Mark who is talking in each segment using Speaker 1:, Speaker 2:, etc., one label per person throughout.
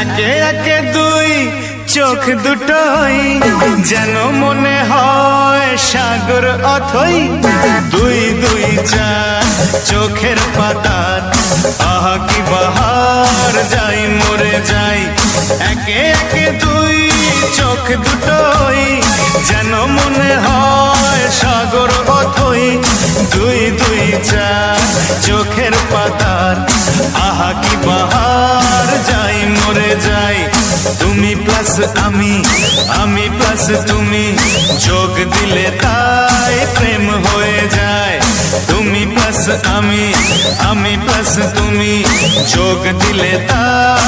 Speaker 1: একে একে দুই চোখ দুটোই যেন মনে হয় সাগর অথই। দুই দুই চার চোখের পাতার, আহা কি বাহার যাই মরে যাই। একে একে দুই চোখ দুটোই যেন মনে হয় সাগর অথই। দুই দুই চার চোখের পাতার আহা কি বাহার যাই মরে যাই তুমি প্লাস আমি আমি প্লাস তুমি যোগ দিলে তাই প্রেম হয়ে যায় তুমি প্লাস আমি আমি প্লাস তুমি যোগ দিলে তাই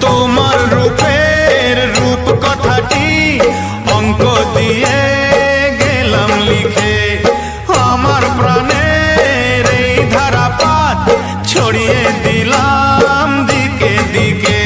Speaker 1: তোমার রূপের রূপ গেলাম লিখে। আমার ছড়িয়ে দিলাম দিকে দিকে।